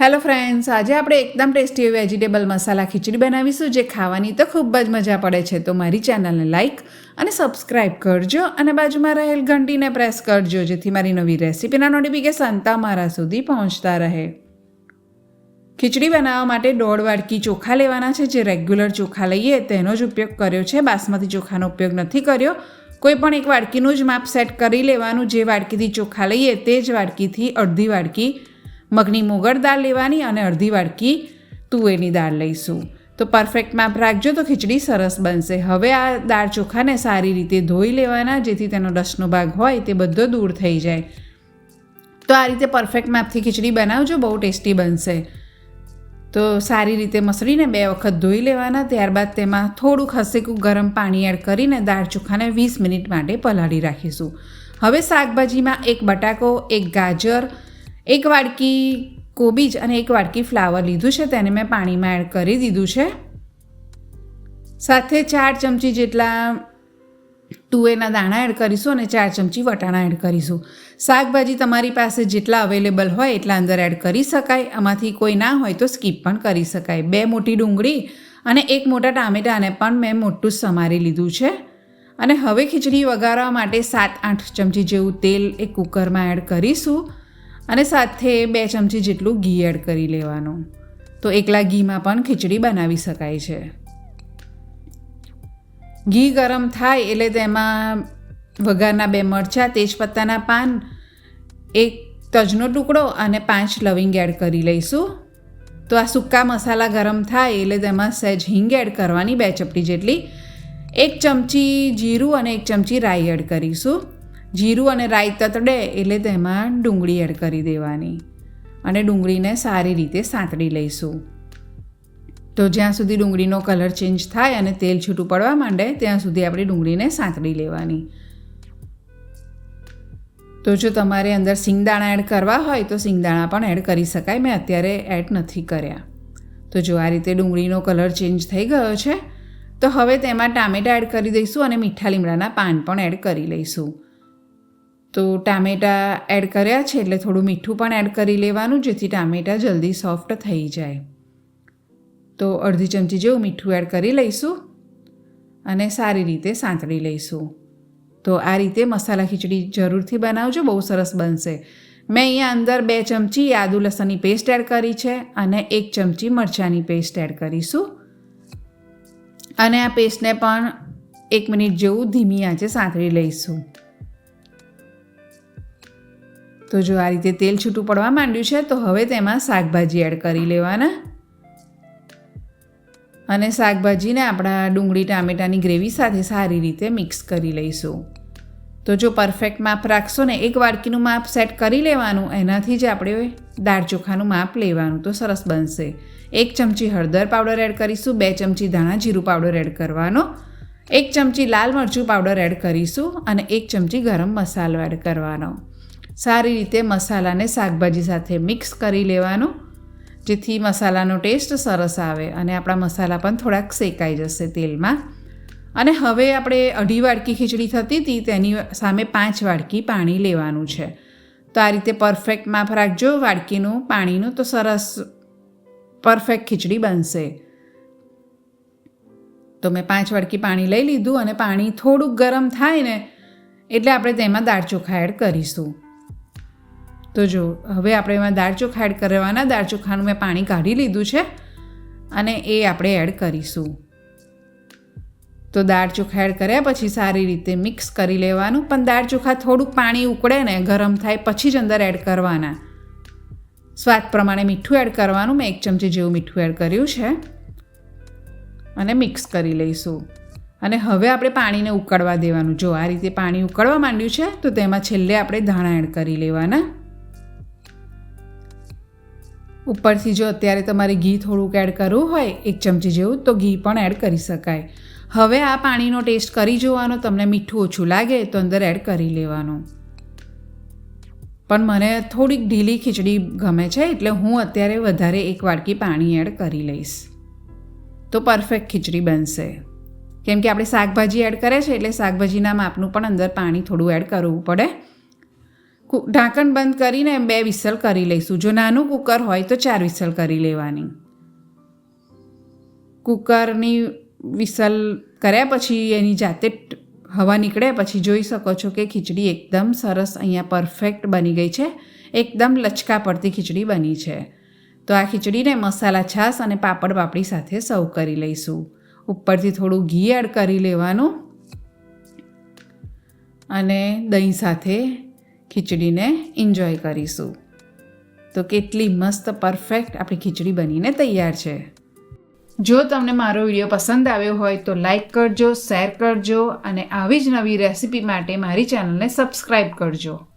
Hello friends આજે આપણે એકદમ ટેસ્ટી વેજીટેબલ મસાલા ખીચડી બનાવીશું જે ખાવાની તો ખૂબ જ મજા પડે છે. તો મારી ચેનલને લાઇક અને સબસ્ક્રાઇબ કરજો અને બાજુમાં રહેલ ઘંટીને પ્રેસ કરજો જેથી મારી નવી રેસીપીના નોટિફિકેશન તમારા સુધી પહોંચતા રહે. ખીચડી બનાવવા માટે દોઢ વાડકી ચોખા લેવાના છે. જે રેગ્યુલર ચોખા લઈએ તેનો જ ઉપયોગ કર્યો છે. બાસમતી ચોખાનો ઉપયોગ નથી કર્યો. કોઈ પણ એક વાડકીનું જ માપ સેટ કરી લેવાનું. જે વાડકીથી ચોખા લઈએ તે જ વાડકીથી અડધી વાડકી મગની મોગર દાળ લેવાની અને અડધી વાડકી તુવેરની દાળ લઈશું. તો પરફેક્ટ માપ રાખજો તો ખીચડી સરસ બનશે. હવે આ દાળ ચોખાને સારી રીતે ધોઈ લેવાના, જેથી તેનો રસનો ભાગ હોય તે બધો દૂર થઈ જાય. તો આ રીતે પરફેક્ટ માપથી ખીચડી બનાવજો, બહુ ટેસ્ટી બનશે. તો સારી રીતે મસળીને બે વખત ધોઈ લેવાના, ત્યારબાદ તેમાં થોડું ખસેકું ગરમ પાણી એડ કરીને દાળ ચોખાને વીસ મિનિટ માટે પલાળી રાખીશું. હવે શાકભાજીમાં એક બટાકો, એક ગાજર એક વાડકી કોબીજ અને એક વાડકી ફ્લાવર લીધું છે, તેને મેં પાણીમાં એડ કરી દીધું છે. સાથે ચાર ચમચી જેટલા તુવેરના દાણા એડ કરીશું અને ચાર ચમચી વટાણા એડ કરીશું. શાકભાજી તમારી પાસે જેટલા અવેલેબલ હોય એટલા અંદર એડ કરી શકાય, આમાંથી કોઈ ના હોય તો સ્કીપ પણ કરી શકાય. બે મોટી ડુંગળી અને એક મોટા ટામેટાને પણ મેં મોટું સમારી લીધું છે. અને હવે ખીચડી વઘારવા માટે સાત આઠ ચમચી જેવું તેલ એક કુકરમાં એડ કરીશું. અને સાથે બે ચમચી જેટલું ઘી એડ કરી લેવાનું. તો એકલા ઘીમાં પણ ખીચડી બનાવી શકાય છે. ઘી ગરમ થાય એટલે તેમાં વઘારના બે મરચાં, તેજપત્તાના પાન, એક તજનો ટુકડો અને પાંચ લવિંગ એડ કરી લઈશું. તો આ સૂકા મસાલા ગરમ થાય એટલે તેમાં સહેજ હિંગ એડ કરવાની બે ચપટી જેટલી, એક ચમચી જીરું અને એક ચમચી રાઈ એડ કરીશું. જીરું અને રાઈ તતડે એટલે તેમાં ડુંગળી એડ કરી દેવાની અને ડુંગળીને સારી રીતે સાંતળી લઈશું. તો જ્યાં સુધી ડુંગળીનો કલર ચેન્જ થાય અને તેલ છૂટું પડવા માંડે, ત્યાં સુધી આપણે ડુંગળીને સાંતળી લેવાની. તો જો તમારે અંદર સિંગદાણા એડ કરવા હોય, તો સિંગદાણા પણ એડ કરી શકાય. મેં અત્યારે એડ નથી કર્યા. તો જો આ રીતે ડુંગળીનો કલર ચેન્જ થઈ ગયો છે, તો હવે તેમાં ટામેટાં એડ કરી દઈશું અને મીઠા લીમડાના પાન પણ એડ કરી લઈશું. તો ટામેટાં એડ કર્યા છે એટલે થોડું મીઠું પણ એડ કરી લેવાનું, જેથી ટામેટાં જલ્દી સોફ્ટ થઈ જાય. તો અડધી ચમચી જેવું મીઠું એડ કરી લઈશું અને સારી રીતે સાંતળી લઈશું. તો આ રીતે મસાલા ખીચડી જરૂરથી બનાવજો, બહુ સરસ બનશે. મેં અહીંયા અંદર બે ચમચી આદુ લસણની પેસ્ટ એડ કરી છે અને એક ચમચી મરચાંની પેસ્ટ એડ કરીશું. અને આ પેસ્ટને પણ એક મિનિટ જેવું ધીમી આંચે સાંતળી લઈશું. તો જો આ રીતે તેલ છૂટું પડવા માંડ્યું છે, તો હવે તેમાં શાકભાજી એડ કરી લેવાના. અને શાકભાજીને આપણા ડુંગળી, ટામેટાની ગ્રેવી સાથે સારી રીતે મિક્સ કરી લઈશું. તો જો પરફેક્ટ માપ રાખશો ને, એક વાડકીનું માપ સેટ કરી લેવાનું, એનાથી જ આપણે દાળ ચોખાનું માપ લેવાનું, તો સરસ બનશે. એક ચમચી હળદર પાવડર એડ કરીશું, બે ચમચી ધાણા જીરું પાવડર એડ કરવાનો, એક ચમચી લાલ મરચું પાવડર એડ કરીશું, અને એક ચમચી ગરમ મસાલો એડ કરવાનો. સારી રીતે મસાલાને શાકભાજી સાથે મિક્સ કરી લેવાનું, જેથી મસાલાનો ટેસ્ટ સરસ આવે અને આપણા મસાલા પણ થોડાક શેકાઈ જશે તેલમાં. અને હવે આપણે અઢી વાડકી ખીચડી થતી હતી, તેની સામે પાંચ વાડકી પાણી લેવાનું છે. તો આ રીતે પરફેક્ટ માપ રાખજો, વાડકીનું પાણીનું તો સરસ પરફેક્ટ ખીચડી બનશે. તો મેં પાંચ વાડકી પાણી લઈ લીધું અને પાણી થોડુંક ગરમ થાય ને, એટલે આપણે તેમાં દાળ ચોખા એડ કરીશું. તો જો, હવે આપણે એમાં દાળ ચોખા એડ કરવાના. દાળ ચોખાનું મેં પાણી કાઢી લીધું છે અને એ આપણે એડ કરીશું. તો દાળ ચોખા એડ કર્યા પછી સારી રીતે મિક્સ કરી લેવાનું. પણ દાળ ચોખા થોડુંક પાણી ઉકળે ને, ગરમ થાય પછી જ અંદર એડ કરવાના. સ્વાદ પ્રમાણે મીઠું એડ કરવાનું. મેં એક ચમચી જેવું મીઠું એડ કર્યું છે. અને મિક્સ કરી લઈશું. અને હવે આપણે પાણીને ઉકળવા દેવાનું. જો આ રીતે પાણી ઉકળવા માંડ્યું છે, તો તેમાં છેલ્લે આપણે ધાણા એડ કરી લેવાના. ઉપરથી જો અત્યારે તમારે ઘી થોડુંક એડ કરવું હોય, એક ચમચી જેવું, તો ઘી પણ એડ કરી શકાય. હવે આ પાણીનો ટેસ્ટ કરી જોવાનો, તમને મીઠું ઓછું લાગે, તો અંદર એડ કરી લેવાનું. પણ મને થોડીક ઢીલી ખીચડી ગમે છે, એટલે હું અત્યારે વધારે એક વાડકી પાણી એડ કરી લઈશ. તો પરફેક્ટ ખીચડી બનશે. કેમ કે આપણે શાકભાજી એડ કરે છે, એટલે શાકભાજીના માપનું પણ અંદર પાણી થોડું એડ કરવું પડે. ઢાંકણ બંધ કરીને બે વિસલ કરી લઈશું. જો નાનું કુકર હોય તો ચાર વિસલ કરી લેવાની. કુકરની વિસલ કર્યા પછી, એની જાતે હવા નીકળે પછી જોઈ શકો છો કે ખીચડી એકદમ સરસ અહીંયા પરફેક્ટ બની ગઈ છે. એકદમ લચકા પડતી ખીચડી બની છે. તો આ ખીચડીને મસાલા છાશ અને પાપડ પાપડી સાથે સર્વ કરી લઈશું. ઉપરથી થોડું ઘી એડ કરી લેવાનું. અને દહીં સાથે ખીચડીને એન્જોય કરીશું. તો કેટલી મસ્ત પરફેક્ટ આપણી ખીચડી બનીને તૈયાર છે. જો તમને મારો વીડિયો પસંદ આવ્યો હોય તો લાઈક કરજો શેર કરજો અને આવી જ નવી રેસિપી માટે મારી ચેનલને સબસ્ક્રાઈબ કરજો.